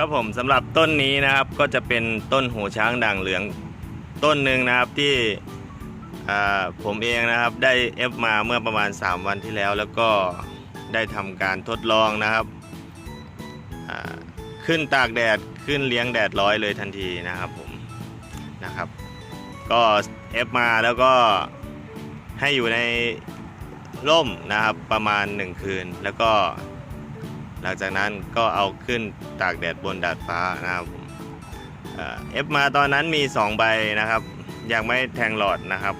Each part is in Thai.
ครับผมสำหรับต้นนี้นะครับก็จะเป็นต้นหูช้างด่างเหลืองต้นหนึ่งนะครับที่ผมเองนะครับได้เอฟมาเมื่อประมาณ 3 วันที่แล้ว แล้วก็ได้ทำการทดลองนะครับขึ้นตากแดดขึ้นเลี้ยงแดดร้อยเลยทันทีนะครับผมนะครับ ก็เอฟมาแล้วก็ให้อยู่ในร่มนะครับประมาณ 1 คืนแล้วก็ หลังจากนั้นก็เอาขึ้นตากแดดบนดาดฟ้านะครับผมเอฟมาตอนนั้นมี 2 ใบนะครับ ยังไม่แทงหลอดนะครับ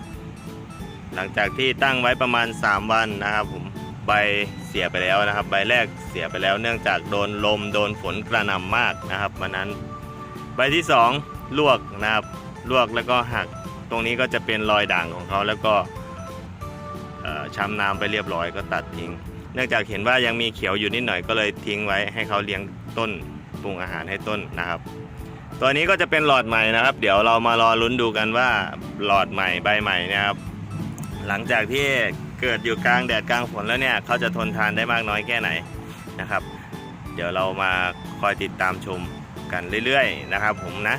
หลังจากที่ตั้งไว้ประมาณ 3 วันนะครับผมใบเสียไปแล้วนะครับ ใบแรกเสียไปแล้วเนื่องจากโดนลมโดนฝนกระหน่ำมากนะครับวันนั้น ใบที่ 2 ลวกนะครับลวกแล้วก็หักตรงนี้ก็จะเป็นรอยด่างของเขาแล้วก็ช้ำน้ำไปเรียบร้อยก็ตัดทิ้ง นื่องจากเห็นว่ายังมีเขียวอยู่นิดหน่อยก็เลยทิ้งไว้ให้เขาเลี้ยงต้นปรุงอาหารให้ต้นนะครับ ตัวนี้ก็จะเป็นหลอดใหม่นะครับ เดี๋ยวเรามารอลุ้นดูกันว่าหลอดใหม่ใบใหม่นะครับ หลังจากที่เกิดอยู่กลางแดดกลางฝนแล้วเนี่ยเขาจะทนทานได้มากน้อยแค่ไหนนะครับ เดี๋ยวเรามาคอยติดตามชมกันเรื่อยๆนะครับ ผมนะ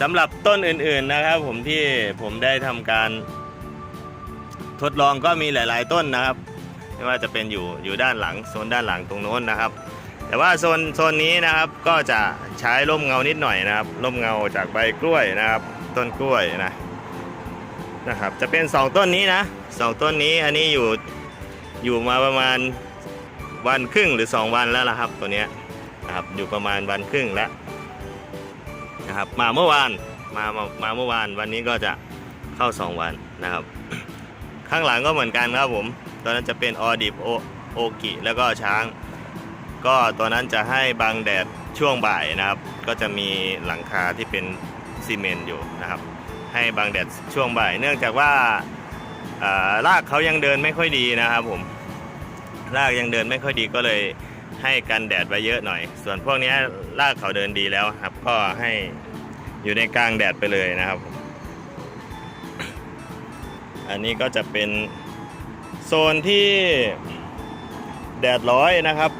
สำหรับต้นอื่นๆนะครับ ผมที่ผมได้ทำการทดลองก็มีหลาย ๆ ต้นนะครับ ไม่ว่าจะเป็นอยู่อยู่ด้านหลังโซนด้านหลังตรงโน้นนะครับ แต่ว่าโซนโซนนี้นะครับก็จะใช้ร่มเงานิดหน่อยนะครับร่มเงาจากใบกล้วยนะครับ ต้นกล้วยนะนะครับ จะเป็น 2 ต้นนี้นะสองต้นนี้อันนี้อยู่อยู่มาประมาณวันครึ่งหรือ 2 วันแล้วล่ะครับ ตัวเนี้ยนะครับอยู่ประมาณวันครึ่งแล้วนะครับมาเมื่อวานมามามาเมื่อวานวันนี้ก็จะเข้า 2 วันนะครับ ข้างหลังก็เหมือนกันครับผม ตัวนั้นจะเป็นออดิบโอโอกิแล้วก็ช้าง ก็ตัวนั้นจะให้บังแดดช่วงบ่ายนะครับ ก็จะมีหลังคาที่เป็นซีเมนต์อยู่นะครับ ให้บังแดดช่วงบ่าย เนื่องจากว่าอ่ากเขายังเดินไม่ค่อยดีนะครับผมรากยังเดินไม่ค่อยดีก็เลยให้กันแดดไว้เยอะหน่อย ส่วนพวกนี้ยรากเขาเดินดีแล้วครับ ก็ให้อยู่ในกลางแดดไปเลยนะครับ อันนี้ก็จะเป็น โซนที่แดดร้อยนะครับ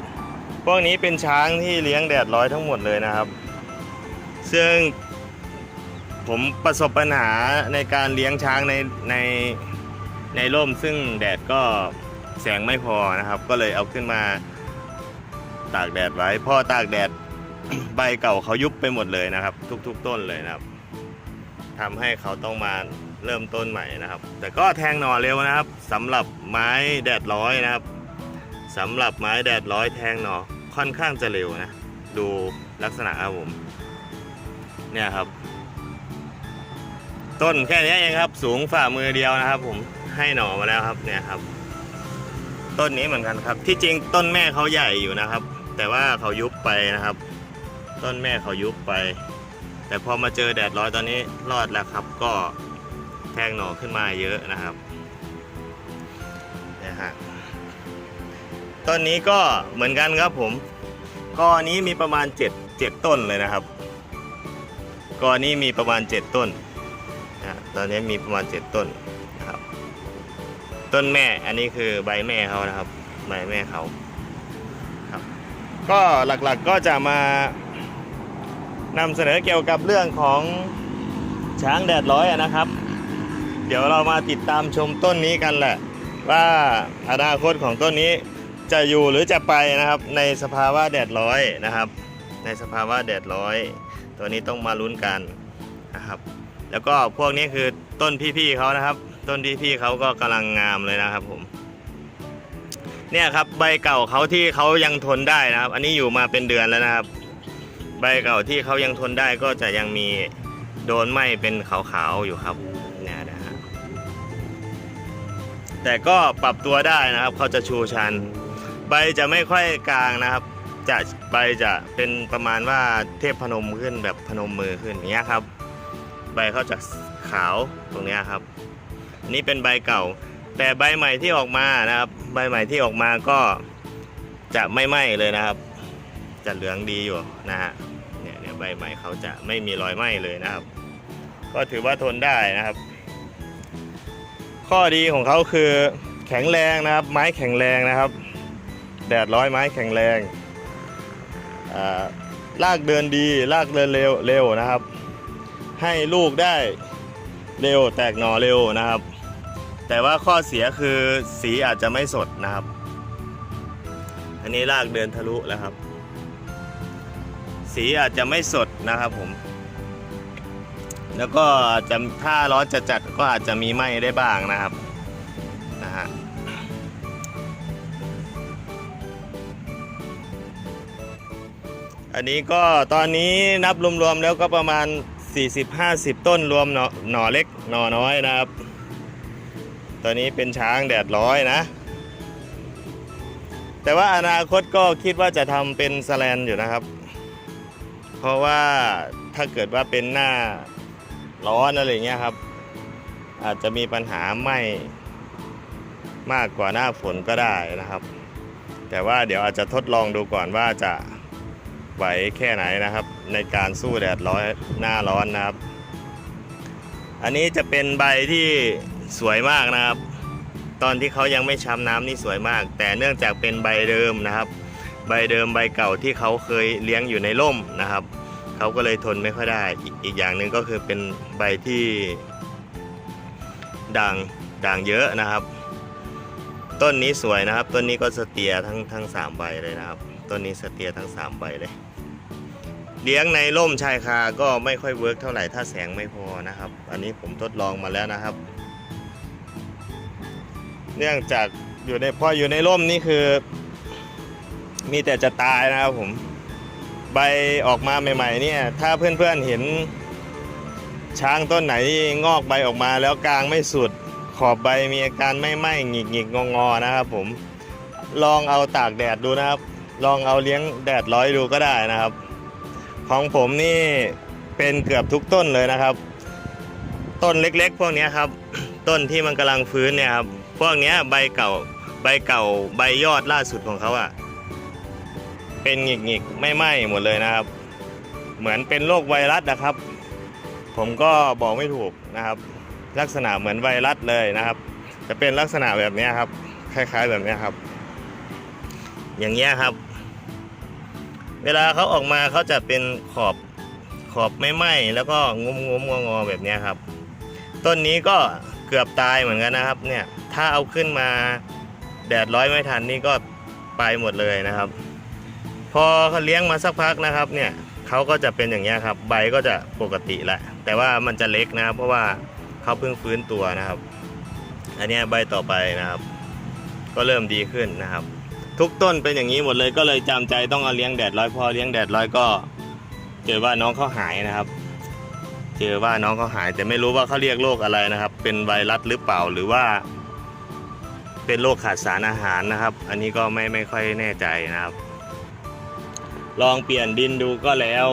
พวกนี้เป็นช้างที่เลี้ยงแดดร้อยทั้งหมดเลยนะครับ ซึ่งผมประสบปัญหาในการเลี้ยงช้างในในในร่ม ซึ่งแดดก็แสงไม่พอนะครับ ก็เลยเอาขึ้นมาตากแดดไว้พอตากแดดใบเก่าเขายุบไปหมดเลยนะครับ ทุก ๆ ต้นเลยนะครับทำให้เขาต้องมา เริ่มต้นใหม่นะครับ แต่ก็แทงหน่อเร็วนะครับสำหรับไม้แดดร้อยนะครับสำหรับไม้แดดร้อยแทงหน่อค่อนข้างจะเร็วนะ ดูลักษณะครับผมเนี่ยครับ ต้นแค่นี้เองครับ สูงฝ่ามือเดียวนะครับ ผมให้หน่อมาแล้วครับเนี่ยครับ ต้นนี้เหมือนกันครับ ที่จริงต้นแม่เขาใหญ่อยู่นะครับ แต่ว่าเขายุบไปนะครับ ต้นแม่เขายุบไป แต่พอมาเจอแดดร้อยตอนนี้รอดแล้วครับก็ แทงหน่อขึ้นมาเยอะนะครับนี่ยฮะต้นนี้ก็เหมือนกันครับผมกอนี้มีประมาณ 7 7 ต้นเลยนะครับกอนี้มีประมาณ 7 ต้นนะตอนนี้มีประมาณ 7 ต้นนะครับ ต้นแม่อันนี้คือใบแม่เขานะครับ ใบแม่เขาครับ ก็หลักๆก็จะมานำเสนอเกี่ยวกับเรื่องของช้างแดดร้อยนะครับ เดี๋ยวเรามาติดตามชมต้นนี้กันแหละ ว่าอนาคตของต้นนี้จะอยู่หรือจะไปนะครับ ในสภาวะแดดร้อยนะครับ ในสภาวะแดดร้อย ตัวนี้ต้องมาลุ้นกันนะครับ แล้วก็พวกนี้คือต้นพี่ๆเขานะครับ ต้นพี่ๆเขาก็กำลังงามเลยนะครับผมเนี่ยครับใบเก่าเขาที่เขายังทนได้นะครับ อันนี้อยู่มาเป็นเดือนแล้วนะครับ ใบเก่าที่เขายังทนได้ก็จะยังมีโดนไหม้เป็นขาวๆอยู่ครับ แต่ก็ปรับตัวได้นะครับเขาจะชูชัน ใบจะไม่ค่อยกลางนะครับ จะใบจะเป็นประมาณว่าเทพพนมขึ้นแบบพนมมือขึ้นอย่างเงี้ยครับ ใบเขาจะขาวตรงเนี้ยครับนนี้เป็นใบเก่า แต่ใบใหม่ที่ออกมานะครับ ใบใหม่ที่ออกมาก็จะไม่ไหม้เลยนะครับ จะเหลืองดีอยู่นะฮะเนี่ยเนี่ยใบใหม่เขาจะไม่มีรอยไหม้เลยนะครับ ก็ถือว่าทนได้นะครับ ข้อดีของเขาคือแข็งแรงนะครับ ไม้แข็งแรงนะครับ แดดร้อยไม้แข็งแรงอ่าลากเดินดีลากเดินเร็วเร็วนะครับ ให้ลูกได้เร็วแตกหน่อเร็วนะครับ แต่ว่าข้อเสียคือสีอาจจะไม่สดนะครับ อันนี้ลากเดินทะลุแล้วครับ สีอาจจะไม่สดนะครับผม แล้วก็จะถ้าร้อนจะจัดก็อาจจะมีไหม้ได้บ้างนะครับนะฮะอันนี้ก็ตอนนี้นับรวมๆแล้วก็ประมาณ 40-50 ต้นรวมหน่อหน่อเล็กหน่อน้อยนะครับ ตอนนี้เป็นช้างแดดร้อยนะ แต่ว่าอนาคตก็คิดว่าจะทำเป็นสแลนอยู่นะครับ เพราะว่าถ้าเกิดว่าเป็นหน้า ร้อนอะไรเงี้ยครับ อาจจะมีปัญหาไหมมากกว่าหน้าฝนก็ได้นะครับ แต่ว่าเดี๋ยวอาจจะทดลองดูก่อนว่าจะไหวแค่ไหนนะครับ ในการสู้แดดร้อนหน้าร้อนนะครับ อันนี้จะเป็นใบที่สวยมากนะครับ ตอนที่เขายังไม่ช้ำน้ำนี่สวยมาก แต่เนื่องจากเป็นใบเดิมนะครับ ใบเดิมใบเก่าที่เขาเคยเลี้ยงอยู่ในร่มนะครับ เขาก็เลยทนไม่ค่อยได้อีกอีกอย่างหนึ่งก็คือเป็นใบที่ด่างด่างเยอะนะครับ ต้นนี้สวยนะครับ ต้นนี้ก็สเตียทั้งทั้งสามใบเลยนะครับ ต้นนี้สเตียทั้งสามใบเลย เลี้ยงในร่มชายคาก็ไม่ค่อยเวิร์กเท่าไหร่ถ้าแสงไม่พอนะครับ อันนี้ผมทดลองมาแล้วนะครับ เนื่องจากอยู่ในพออยู่ในร่มนี่คือ มีแต่จะตายนะครับผม ใบออกมาใหม่ๆเนี่ยถ้าเพื่อนๆเห็น ช้างต้นไหนที่งอกใบออกมาแล้วกลางไม่สุด ขอบใบมีอาการไม่ไหม้หงิกหงิกงองอๆนะครับผมลองเอาตากแดดดูนะครับ ลองเอาเลี้ยงแดดร้อยดูก็ได้นะครับ ของผมนี่เป็นเกือบทุกต้นเลยนะครับ ต้นเล็กๆ พวกนี้ครับ ต้นที่มันกำลังฟื้นเนี่ยครับพวกนี้ใบเก่าใบเก่าใบยอดล่าสุดของเขาอะ่ะ เป็นหงิกๆไม่ไหม้หมดเลยนะครับ เหมือนเป็นโรคไวรัสนะครับ ผมก็บอกไม่ถูกนะครับ ลักษณะเหมือนไวรัสเลยนะครับ จะเป็นลักษณะแบบนี้ครับ คล้าย ๆแบบนี้ครับ อย่างเงี้ยครับ เวลาเขาออกมาเขาจะเป็นขอบขอบไม่ไหม้แล้วก็งุ้มงุ้มงองอๆแบบนี้ครับ ต้นนี้ก็เกือบตายเหมือนกันนะครับ เนี่ยถ้าเอาขึ้นมาแดดร้อยไม่ทันนี่ก็ไปหมดเลยนะครับ พอเขาเลี้ยงมาสักพักนะครับเนี่ยเขาก็จะเป็นอย่างเงี้ครับ ใบก็จะปกติแหละแต่ว่ามันจะเล็กนะครับ เพราะว่าเขาเพิ่งฟื้นตัวนะครับ อันนี้ใบต่อไปนะครับ ก็เริ่มดีขึ้นนะครับ ทุกต้นเป็นอย่างนี้หมดเลยก็เลยจำใจต้องเอาเลี้ยงแดดร้อยพอเลี้ยงแดดร้อยก็ เจอว่าน้องเขาหายนะครับเจอว่าน้องเขาหายแต่ไม่รู้ว่าเขาเรียกโรคอะไรนะครับ เป็นไวรัสหรือเปล่าหรือว่า เป็นโรคขาดสารอาหารนะครับ อันนี้ก็ไม่ไม่ค่อยแน่ใจนะครับ ลองเปลี่ยนดินดูก็แล้ว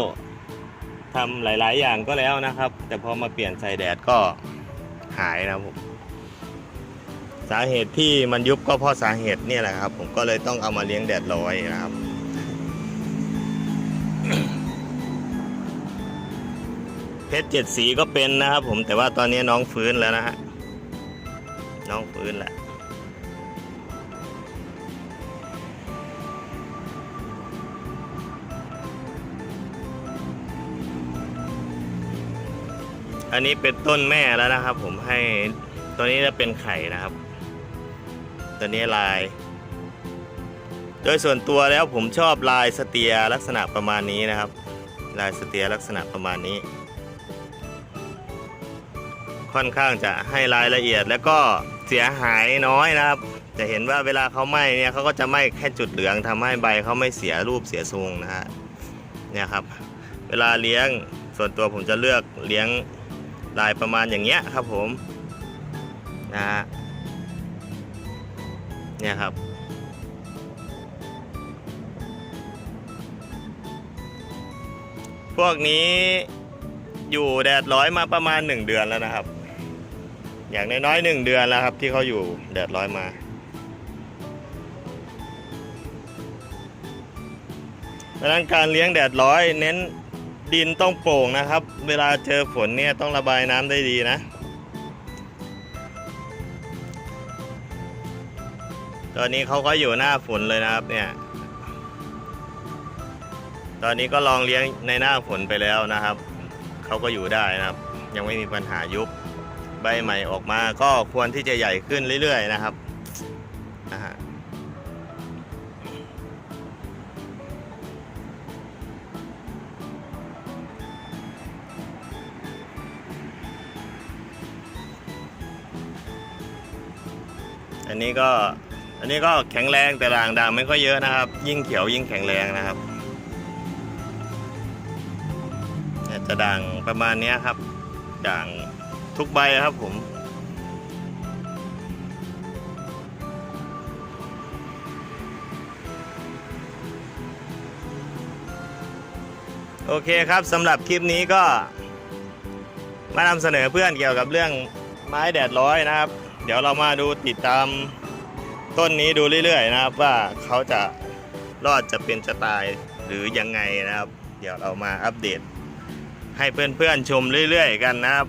ทำหลาย ๆ อย่างก็แล้วนะครับ แต่พอมาเปลี่ยนใส่แดดก็หายนะผมสาเหตุที่มันยุบก็เพราะสาเหตุนี่แหละครับ ผมก็เลยต้องเอามาเลี้ยงแดดร้อยนะครับ เพชรเจ็ดสีก็เป็นนะครับ ผมแต่ว่าตอนนี้น้องฟื้นแล้วนะฮะน้องฟื้นแหละ อันนี้เป็นต้นแม่แล้วนะครับ ผมให้ตัวนี้จะเป็นไข่นะครับ ตัวนี้ลาย โดยส่วนตัวแล้วผมชอบลายสเตียลักษณะประมาณนี้นะครับ ลายสเตียลักษณะประมาณนี้ ค่อนข้างจะให้รายละเอียดแล้วก็เสียหายน้อยนะครับ จะเห็นว่าเวลาเขาไหม้เนี่ยเขาก็จะไหม้แค่จุดเหลืองทำให้ใบเขาไม่เสียรูปเสียทรงนะฮะเนี่ยครับ เวลาเลี้ยงส่วนตัวผมจะเลือกเลี้ยง ลายประมาณอย่างเงี้ยครับผมนะฮะเนี่ยครับ พวกนี้อยู่แดดร้อยมาประมาณหนึ่งเดือนแล้วนะครับ อย่างน้อยๆหนึ่งเดือนแล้วครับที่เขาอยู่แดดร้อยมาดังนั้นการเลี้ยงแดดร้อยเน้น ดินต้องโปร่งนะครับ เวลาเจอฝนเนี่ยต้องระบายน้ำได้ดีนะตอนนี้เขาก็อยู่หน้าฝนเลยนะครับเนี่ย ตอนนี้ก็ลองเลี้ยงในหน้าฝนไปแล้วนะครับ เขาก็อยู่ได้นะครับ ยังไม่มีปัญหายุบ ใบใหม่ออกมาก็ควรที่จะใหญ่ขึ้นเรื่อยๆนะครับนะฮะ อันนี้ก็อันนี้ก็แข็งแรงแต่ด่างด่างไม่ค่อยเยอะนะครับ ยิ่งเขียวยิ่งแข็งแรงนะครับจะด่างประมาณนี้ครับ ด่างทุกใบครับผมโอเคครับสำหรับคลิปนี้ก็มานำเสนอเพื่อนเกี่ยวกับเรื่องไม้แดดร้อยนะครับ เดี๋ยวเรามาดูติดตามต้นนี้ดูเรื่อย ๆ นะครับ ว่าเขาจะรอดจะเป็นจะตายหรือยังไงนะครับ เดี๋ยวเรามาอัปเดต ให้เพื่อนๆชมเรื่อย ๆ กันนะครับ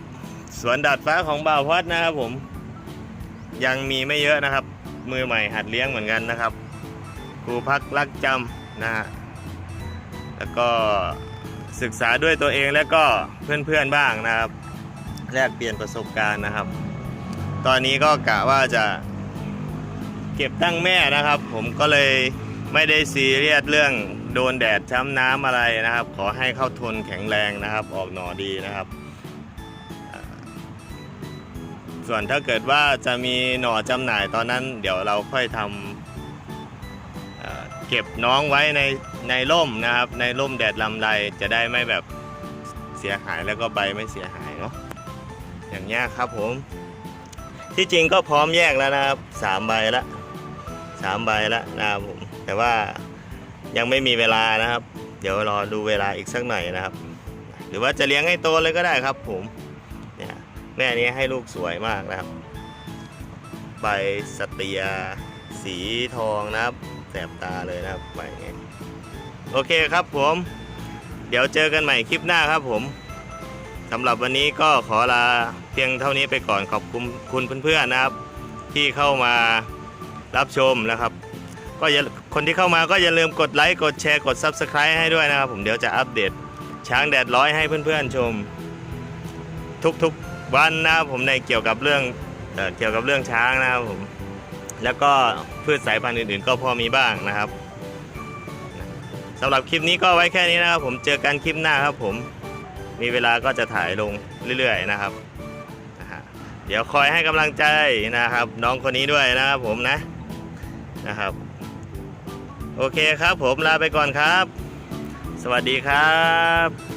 สวนดัดฟ้าของบ่าวพัดนะครับผม ยังมีไม่เยอะนะครับ มือใหม่หัดเลี้ยงเหมือนกันนะครับครูพักรักจำนะฮะแล้วก็ศึกษาด้วยตัวเองแล้วก็เพื่อนๆบ้างนะครับ แลกเปลี่ยนประสบการณ์นะครับ ตอนนี้ก็กะว่าจะเก็บตั้งแม่นะครับ ผมก็เลยไม่ได้ซีเรียสเรื่องโดนแดดช้ำน้ำอะไรนะครับ ขอให้เข้าทนแข็งแรงนะครับ ออกหน่อดีนะครับ ส่วนถ้าเกิดว่าจะมีหน่อจำหน่ายตอนนั้น เดี๋ยวเราค่อยทำเก็บน้องไว้ในในร่มนะครับ ในร่มแดดลำไรจะได้ไม่แบบเสียหายแล้วก็ใบไม่เสียหายเนาะอย่างเงี้ครับผม ที่จริงก็พร้อมแยกแล้วนะครับสามใบละสามใบละนะครับผมแต่ว่ายังไม่มีเวลานะครับ เดี๋ยวรอดูเวลาอีกสักหน่อยนะครับ หรือว่าจะเลี้ยงให้โตเลยก็ได้ครับผมเนี่ยแม่นี้ให้ลูกสวยมากนะครับ ใบสเตีย สีทองนะครับ แสบตาเลยนะครับใบนี้โอเคครับผม เดี๋ยวเจอกันใหม่คลิปหน้าครับผม สำหรับวันนี้ก็ขอลาเพียงเท่านี้ไปก่อนขอบคุณคุณเพื่อนๆนะครับ ที่เข้ามารับชมนะครับ ก็อย่าคนที่เข้ามาก็อย่าลืมกดไลค์กดแชร์กด Subscribe ให้ด้วยนะครับ ผมเดี๋ยวจะอัปเดตช้างแดดร้อยให้เพื่อนๆชม ทุกๆวันนะครับผมในเกี่ยวกับเรื่องเอเกี่ยวกับเรื่องช้างนะครับผมแล้วก็พืชสายพันธุ์อื่นๆ ก็พอมีบ้างนะครับสำหรับคลิปนี้ก็ไว้แค่นี้นะครับผมเจอกันคลิปหน้าครับผม มีเวลาก็จะถ่ายลงเรื่อยๆนะครับ เดี๋ยวคอยให้กำลังใจนะครับ น้องคนนี้ด้วยนะครับผมนะนะครับ โอเคครับผมลาไปก่อนครับ สวัสดีครับ